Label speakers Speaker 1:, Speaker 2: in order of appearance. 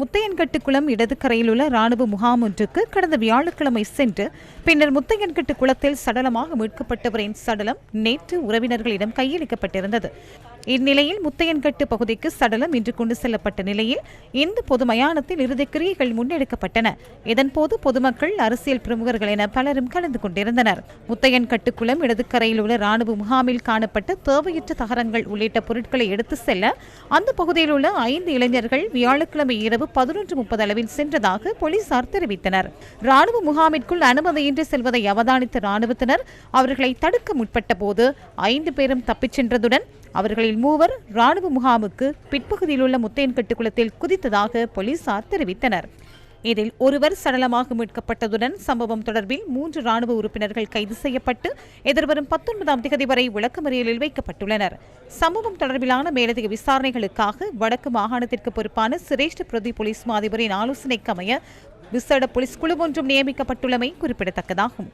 Speaker 1: முத்தையன்கட்டு இடது கரையில் உள்ள ராணுவ முகாம் ஒன்றுக்கு கடந்த வியாழக்கிழமை சென்று பின்னர் முத்தையன்கட்டு குளத்தில் சடலமாக மீட்கப்பட்டவரின் சடலம் நேற்று உறவினர்களிடம் கையளிக்கப்பட்டிருந்தது. இந்நிலையில் முத்தையன்கட்டு பகுதிக்கு சடலம் இன்று கொண்டு செல்லப்பட்ட நிலையில் இந்து பொது மயானத்தில் இறுதிக்கிரியைகள் முன்னெடுக்கப்பட்டன. இதன்போது பொதுமக்கள் அரசியல் பிரமுகர்கள் என பலரும் கலந்து கொண்டிருந்தனர். முத்தையன்கட்டு குளம் இடதுக்கரையில் உள்ள ராணுவ முகாமில் காணப்பட்ட தேவையற்ற தகரங்கள் உள்ளிட்ட பொருட்களை எடுத்து செல்ல அந்த பகுதியில் உள்ள ஐந்து இளைஞர்கள் வியாழக்கிழமை இரவு பதினொன்று முப்பது அளவில் சென்றதாக போலீசார் தெரிவித்தனர். ராணுவ முகாமிற்குள் அனுமதியின்றி செல்வதை அவதானித்த ராணுவத்தினர் அவர்களை தடுக்க முற்பட்ட போது ஐந்து பேரும் தப்பிச் சென்றதுடன் அவர்களை அவர்களில் மூவர் ராணுவ முகாமுக்கு பிற்பகுதியில் உள்ள முத்தையன்கட்டு குளத்தில் குதித்ததாக போலீசார் தெரிவித்தனர். இதில் ஒருவர் சடலமாக மீட்கப்பட்டதுடன் சம்பவம் தொடர்பில் மூன்று ராணுவ உறுப்பினர்கள் கைது செய்யப்பட்டு எதிர்வரும் பத்தொன்பதாம் தேதி வரை விளக்கமறியலில் வைக்கப்பட்டுள்ளனர். சம்பவம் தொடர்பிலான மேலதிக விசாரணைகளுக்காக வடக்கு மாகாணத்திற்கு பொறுப்பான சிரேஷ்ட பிரதி போலீஸ் மாதிபரின் ஆலோசனைக்கு அமைய விசேட போலீஸ் குழு ஒன்றும் நியமிக்கப்பட்டுள்ளமை குறிப்பிடத்தக்கதாகும்.